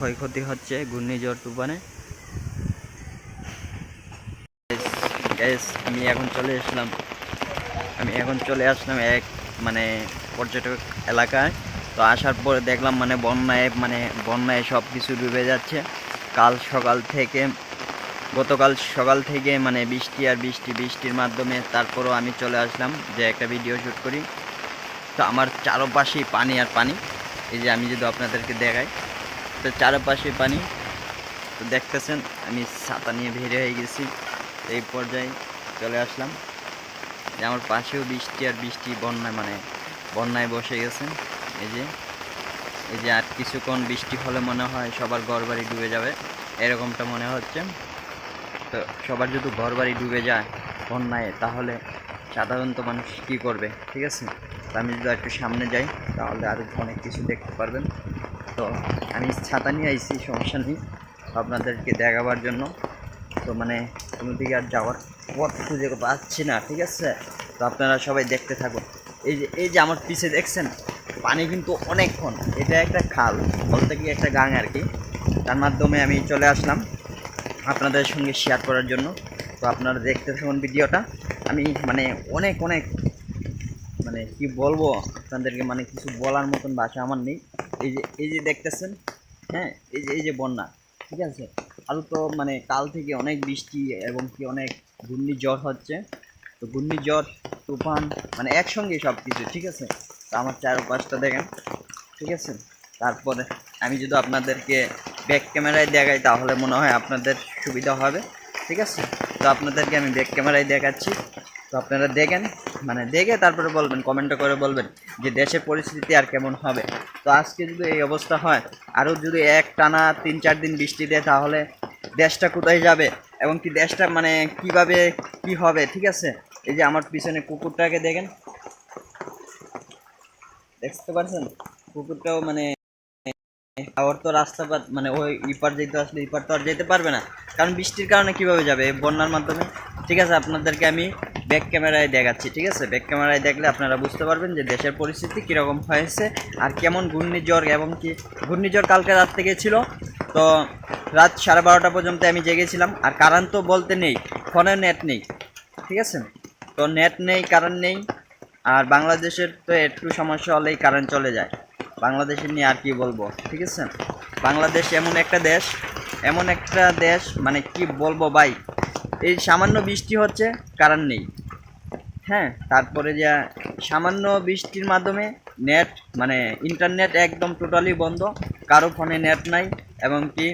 ক্ষয়ক্ষতি হচ্ছে, ঘূর্ণিঝড়, তুফানে। আমি এখন চলে আসলাম আমি এখন চলে আসলাম এক মানে পর্যটক এলাকায়। তো আসার পরে দেখলাম মানে বন্যায় মানে বন্যায় সব কিছু ডুবে যাচ্ছে। কাল সকাল থেকে, গতকাল সকাল থেকে মানে বৃষ্টি আর বৃষ্টি, বৃষ্টির মাধ্যমে তারপরও আমি চলে আসলাম যে একটা ভিডিও শ্যুট করি। তো আমার চারপাশেই পানি আর পানি। এই যে আমি যদি আপনাদেরকে দেখাই। তো চারপাশে পানি। তো দেখতেছেন, আমি ছাতা নিয়ে বের হয়ে গেছি। এই পর্যায়ে চলে আসলাম। যে আমার পাশেও বৃষ্টি আর বৃষ্টি বন্যায় মানে বন্যায় বসে গেছে এই যে এই যে আর কিছুক্ষণ বৃষ্টি হলে মনে হয় সবার ঘর বাড়ি ডুবে যাবে, এরকমটা মনে হচ্ছে। তো সবার যদি ঘর বাড়ি ডুবে যায় বন্যায়, তাহলে সাধারণত মানুষ কী করবে? ঠিক আছে? আমি যদি একটু সামনে যাই, তাহলে আরও অনেক কিছু দেখতে পারবেন। তো আমি ছাতা নিয়ে আইছি, সমস্যা নেই। আপনাদেরকে দেখাবার জন্য। তো মানে কোনো দিকে আর যাওয়ার পথ খুঁজে পাচ্ছি না, ঠিক আছে? তো আপনারা সবাই দেখতে থাকুন। এই যে এই যে আমার পিছে দেখছেন, পানি কিন্তু অনেকক্ষণ। এটা একটা খাল, বলতে কি একটা গাং আর কি। তার মাধ্যমে আমি চলে আসলাম আপনাদের সঙ্গে শেয়ার করার জন্য। তো আপনারা দেখতে থাকুন ভিডিওটা। আমি মানে অনেক অনেক মানে কি বলব, আপনাদেরকে মানে কিছু বলার মতন ভাষা আমার নেই। এই যে এই যে দেখতেছেন হ্যাঁ এই যে এই যে বন্যা, ঠিক আছে? আরও তো মানে কাল থেকে অনেক বৃষ্টি এবং কি অনেক ঘূর্ণিঝড় হচ্ছে। তো ঘূর্ণিঝড়, তুফান মানে একসঙ্গে সব কিছু ঠিক আছে? তো আমার চারপাশটা দেখেন, ঠিক আছে? তারপরে আমি যদি আপনাদেরকে ব্যাক ক্যামেরায় দেখাই, তাহলে মনে হয় আপনাদের সুবিধা হবে, ঠিক আছে? তো আপনাদেরকে আমি ব্যাক ক্যামেরায় দেখাচ্ছি। তো আপনারা দেখেন মানে দেখে তারপরে বলবেন কমেন্টে করে বলবেন যে দেশের পরিস্থিতি আর কেমন হবে। তো আজকে যদি এই অবস্থা হয়, আরও যদি এক টানা তিন চার দিন বৃষ্টি দেয়, তাহলে দেশটা কোথায় যাবে? এবং কি দেশটা মানে কীভাবে কি হবে? ঠিক আছে? এই যে আমার পিছনে কুকুরটাকে দেখেন। দেখতে পারছেন কুকুরটাও মানে ওর তো রাস্তা মানে ওই ইপার যেতে আসলে ইপার তো আর যেতে পারবে না। কারণ বৃষ্টির কারণে কীভাবে যাবে বন্যার মাধ্যমে? ঠিক আছে, আপনাদেরকে আমি ব্যাক ক্যামেরায় দেখাচ্ছি, ঠিক আছে? ব্যাক ক্যামেরায় দেখলে আপনারা বুঝতে পারবেন যে দেশের পরিস্থিতি কীরকম হয়েছে আর কেমন ঘূর্ণিঝড় এবং কি ঘূর্ণিঝড় কালকে রাত থেকে ছিল। তো রাত সাড়ে বারোটা পর্যন্ত আমি জেগেছিলাম আর কারেন্ট তো বলতে নেই, ফোনে নেট নেই, ঠিক আছে? তো নেট নেই কারেন্ট নেই আর বাংলাদেশের তো একটু সমস্যা হলেই কারেন্ট চলে যায়। বাংলাদেশের নিয়ে আর কি বলব, ঠিক আছে? বাংলাদেশ এমন একটা দেশ, এমন একটা দেশ মানে কি বলব ভাই? এই সামান্য বৃষ্টি হচ্ছে কারেন্ট নেই। হ্যাঁ তারপরে যা সামান্য বৃষ্টির মাধ্যমে নেট মানে ইন্টারনেট একদম টোটালি বন্ধ, কারও ফোনে নেট নাই, এবং কি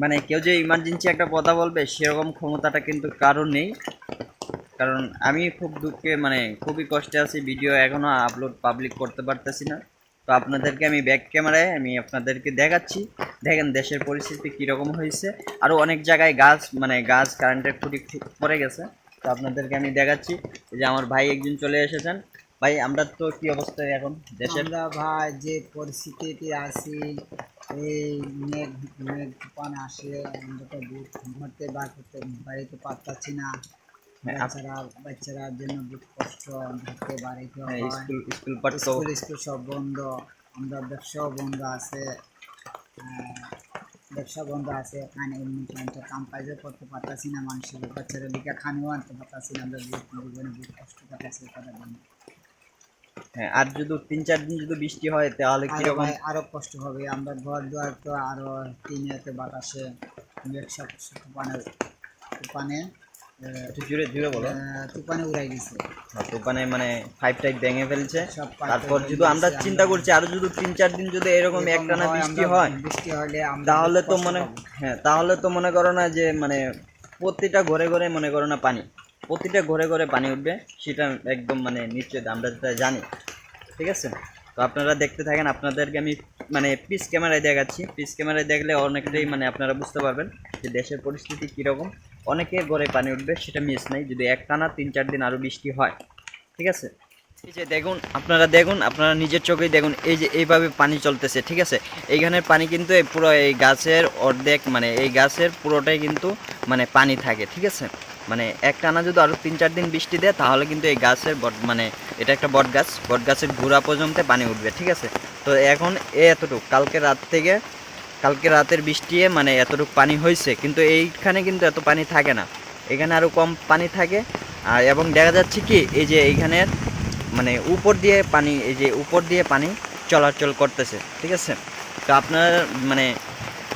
মানে কেউ যে ইমার্জেন্সি একটা কথা বলবে, সেরকম ক্ষমতাটা কিন্তু কারও নেই। কারণ আমি খুব দুঃখে মানে খুবই কষ্টে আছি ভিডিও এখনও আপলোড পাবলিক করতে পারতেছি না। তো আপনাদেরকে আমি ব্যাক ক্যামেরায় আমি আপনাদেরকে দেখাচ্ছি, দেখেন দেশের পরিস্থিতি কীরকম হয়েছে। আরও অনেক জায়গায় গাছ মানে গাছ কারেন্টের খুঁটি পড়ে গেছে। তো আপনাদেরকে আমি দেখাচ্ছি। যে আমার ভাই একজন চলে এসেছেন। ভাই আমরা তো কি অবস্থায় এখন দেশের? আমরা ভাই যে পরিস্থিতিতে আছি এই মেঘ মেঘ তুফান আসে আমরা তো বুট ঘুরতে বার করতে বাড়িতে পারতাছি না। হ্যাঁ, বাচ্চারা বাচ্চারার জন্য বুট কষ্ট ঘুরতে বাড়িতে হ্যাঁ, স্কুল স্কুল স্কুল সব বন্ধ আমরা ব্যবসাও বন্ধ আছে। ব্যবসা বন্ধ আছে এখানে এমনি কাম কাজও করতে পারতাছি না মানুষের বাচ্চারা দিকে খানিও আনতে পারতাছি না আমরা জীবনে কষ্ট কাটাছি কথা বলি হ্যাঁ আর যদি তিন চার দিন যদি বৃষ্টি হয় তাহলে আরও আরও কষ্ট হবে। আমরা ঘর দুয়ার তো আরও টিনেতে বাতাসে ব্যবসা পানে তুফানে একটু জুড়ে জুড়ে বলো। আহ, তুফানে উড়াই দিছে। হ্যাঁ, দোকানে মানে ফাইভ টাইপ ভেঙে ফেলছে। তারপর যদি আমরা। চিন্তা করছি আরও যদি তিন চার দিন যদি এরকম একটানা বৃষ্টি হয় বৃষ্টি হলে তাহলে তো মনে হ্যাঁ তাহলে তো মনে করো না যে মানে প্রতিটা ঘরে ঘরে মনে করো না পানি প্রতিটা ঘরে ঘরে পানি উঠবে সেটা একদম মানে নিশ্চিত আমরা যেটা জানি। ঠিক আছে? তো আপনারা দেখতে থাকেন আপনাদেরকে আমি মানে পিস ক্যামেরায় দেখাচ্ছি। পিস ক্যামেরায় দেখলে অনেকটাই মানে আপনারা বুঝতে পারবেন যে দেশের পরিস্থিতি কীরকম। অনেকের গড়ে পানি উঠবে, সেটা মিস নেই। যদি একটানা তিন চার দিন আরও বৃষ্টি হয়, ঠিক আছে? এই যে দেখুন, আপনারা দেখুন, আপনারা নিজের চোখেই দেখুন, এই যে এইভাবে পানি চলতেছে, ঠিক আছে? এইখানের পানি কিন্তু এই পুরো এই গাছের অর্ধেক মানে এই গাছের পুরোটাই কিন্তু মানে পানি থাকে, ঠিক আছে? মানে একটানা যদি আরও তিন চার দিন বৃষ্টি দেয়, তাহলে কিন্তু এই গাছের বট মানে এটা একটা বট গাছ বট গাছের গোড়া পর্যন্ত পানি উঠবে, ঠিক আছে? তো এখন এতটুকু, কালকে রাত থেকে কালকে রাতের বৃষ্টিয়ে মানে এতটুকু পানি হয়েছে, কিন্তু এইখানে কিন্তু এত পানি থাকে না। এখানে আরও কম পানি থাকে। আর এবং দেখা যাচ্ছে কি, এই যে এইখানের মানে উপর দিয়ে পানি, এই যে উপর দিয়ে পানি চলাচল করতেছে, ঠিক আছে? তো আপনার মানে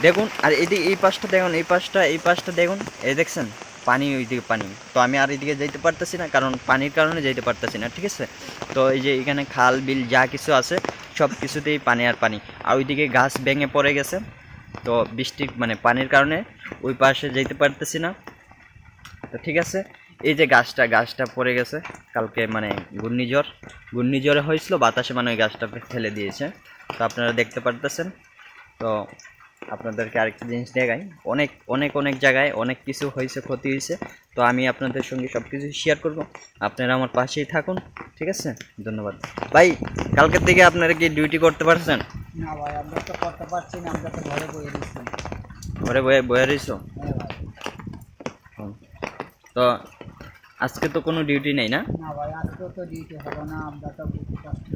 দেখুন, আর এদিকে এই পাশটা দেখুন, এই পাশটা এই পাশটা দেখুন, এই দেখছেন? পানি ওইদিকে পানি। তো আমি আর এদিকে যেতে পারতেছি না, কারণ পানির কারণে যাইতে পারতেছি না, ঠিক আছে? তো এই যে এখানে খাল, বিল যা কিছু আছে সব কিছুতেই পানি আর পানি। আর ওইদিকে গাছ ভেঙে পড়ে গেছে। তো বৃষ্টি মানে পানির কারণে ওই পাশে যেতে পারতেছি না। তো ঠিক আছে, এই যে গাছটা গাছটা পড়ে গেছে। কালকে মানে ঘূর্ণিঝড়, ঘূর্ণিঝড়ে হয়েছিল, বাতাসে মানে ওই গাছটা ফেলে দিয়েছে। তো আপনারা দেখতে পারতেছেন। তো আপনাদেরকে আরেকটা জিনিস দেখাই অনেক অনেক অনেক জায়গায় অনেক কিছু হয়েছে ক্ষতি হয়েছে। তো আমি আপনাদের সঙ্গে সব কিছু শেয়ার করব। আপনারা আমার পাশেই থাকুন ঠিক আছে? ধন্যবাদ। ভাই কালকের থেকে আপনারা কি ডিউটি করতে পারছেন? না ভাই আমরা তো করতে পারছি না আমরা তো ঘরে বয়ে দিচ্ছি ঘরে বয়ে বয়ে রয়েছো? হ্যাঁ। তো আজকে তো কোনো ডিউটি নেই না? না ভাই আজকেও তো ডিউটি হবে না আমরা তো কষ্ট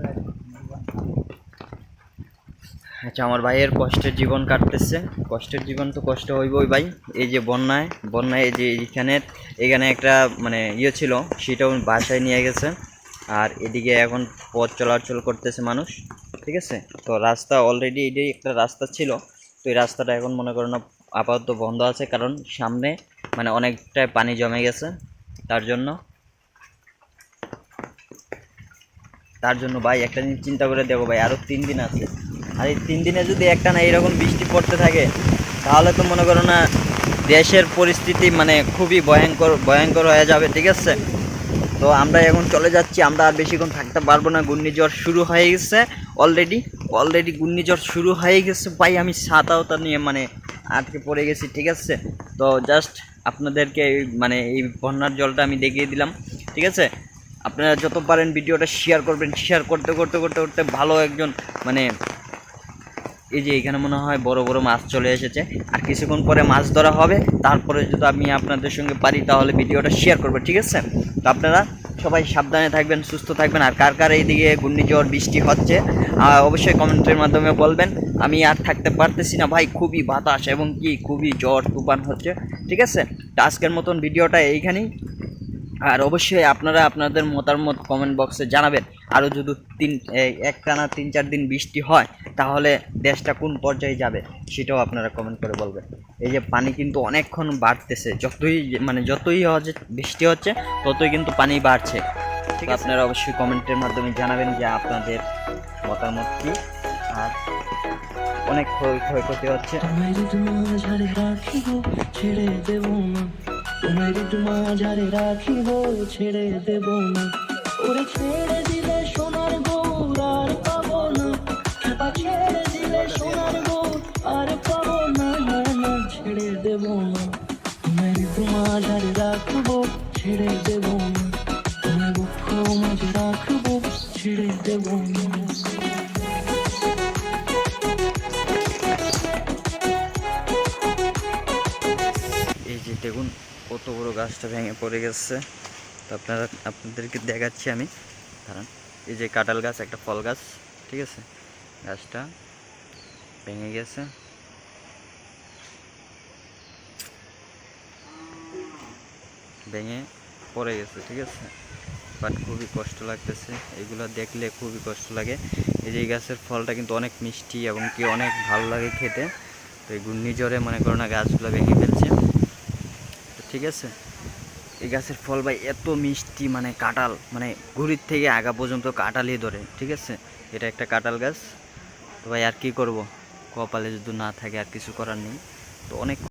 আচ্ছা আমার ভাইয়ের কষ্টের জীবন কাটতেছে। কষ্টের জীবন তো কষ্ট হইবই ভাই। এই যে বন্যায় বন্যায় এই যে এইখানের এখানে একটা মানে ইয়ে ছিল, সেটাও বাসায় নিয়ে গেছে। আর এদিকে এখন পথ চলাচল করতেছে মানুষ, ঠিক আছে? তো রাস্তা অলরেডি এটাই একটা রাস্তা ছিল। তো এই রাস্তাটা এখন মনে করো না আপাতত বন্ধ আছে, কারণ সামনে মানে অনেকটাই পানি জমে গেছে। তার জন্য তার জন্য ভাই একটা জিনিস চিন্তা করে দেখো ভাই আরও তিন দিন আছে। আর এই তিন দিনে যদি একটা না এরকম বৃষ্টি পড়তে থাকে, তাহলে তো মনে করো না দেশের পরিস্থিতি মানে খুবই ভয়ঙ্কর ভয়ঙ্কর হয়ে যাবে, ঠিক আছে? তো আমরা এখন চলে যাচ্ছি, আমরা আর বেশিক্ষণ থাকতে পারব না, ঘূর্ণিঝড় শুরু হয়ে গেছে অলরেডি অলরেডি ঘূর্ণিঝড় শুরু হয়ে গেছে ভাই, আমি ছাতা ওতা নিয়ে মানে আটকে পড়ে গেছি, ঠিক আছে? তো জাস্ট আপনাদেরকে মানে এই বন্যার জলটা আমি দেখিয়ে দিলাম, ঠিক আছে? আপনারা যত পারেন ভিডিওটা শেয়ার করবেন শেয়ার করতে করতে করতে করতে ভালো একজন মানে এই যে এখানে মনে হয় বড় বড় মাছ চলে এসেছে। আর কিছুক্ষণ পরে মাছ ধরা হবে। তারপরে যদি আমি আপনাদের সঙ্গে পারি, তাহলে ভিডিওটা শেয়ার করব, ঠিক আছে? তো আপনারা সবাই সাবধানে থাকবেন, সুস্থ থাকবেন। আর কার কার এইদিকে ঘূর্ণিঝড়, বৃষ্টি হচ্ছে অবশ্যই কমেন্টের মাধ্যমে বলবেন। আমি আর থাকতে পারতেছি না ভাই, খুবই বাতাস এবং কি খুবই জ্বর, তুফান হচ্ছে, ঠিক আছে? তো আজকের মতন ভিডিওটা এইখানেই। আর অবশ্যই আপনারা আপনাদের মতামত কমেন্ট বক্সে জানাবেন। আরও যদি তিন একটানা তিন চার দিন বৃষ্টি হয় তাহলে দেশটা কোন পর্যায়ে যাবে সেটাও আপনারা কমেন্ট করে বলবেন। এই যে পানি কিন্তু অনেকক্ষণ বাড়তেছে যতই মানে যতই হচ্ছে বৃষ্টি হচ্ছে ততই কিন্তু পানি বাড়ছে। ঠিক আপনারা অবশ্যই কমেন্টের মাধ্যমে জানাবেন যে আপনাদের মতামত কী। আর অনেক ক্ষয় ক্ষয়ক্ষতি হচ্ছে। ছেড়ে দেব না। তোমায় মাঝারে রাখিব ছেড়ে দেব না। ওরে ছেড়ে ছেড়ে দেব। তোমায় বক্ষ মাঝে রাখব, ছেড়ে দেব। এই যে দেখুন, কত বড় গাছটা ভেঙে পড়ে গেছে। তো আপনারা, আপনাদেরকে দেখাচ্ছি আমি। দাঁড়ান, এই যে কাঁঠাল গাছ, একটা ফল গাছ, ঠিক আছে? গাছটা ভেঙে গেছে। ভেঙে পড়ে গেছে, ঠিক আছে? বাট খুবই কষ্ট লাগতেছে। এগুলো দেখলে খুবই কষ্ট লাগে। এই যে গাছের ফলটা কিন্তু অনেক মিষ্টি এবং কি অনেক ভালো লাগে খেতে। তো এই ঘূর্ণিঝড়ে মনে করো না গাছগুলো ভেঙে ফেলছে। তো ঠিক আছে? এই গাছের ফল ভাই এত মিষ্টি মানে কাঁঠাল মানে ঘুড়ির থেকে আগা পর্যন্ত কাঁঠালই ধরে, ঠিক আছে? এটা একটা কাঁঠাল গাছ। তো ভাই আর কি করব? কপালে যদি না থাকে আর কিছু করার নেই। তো অনেক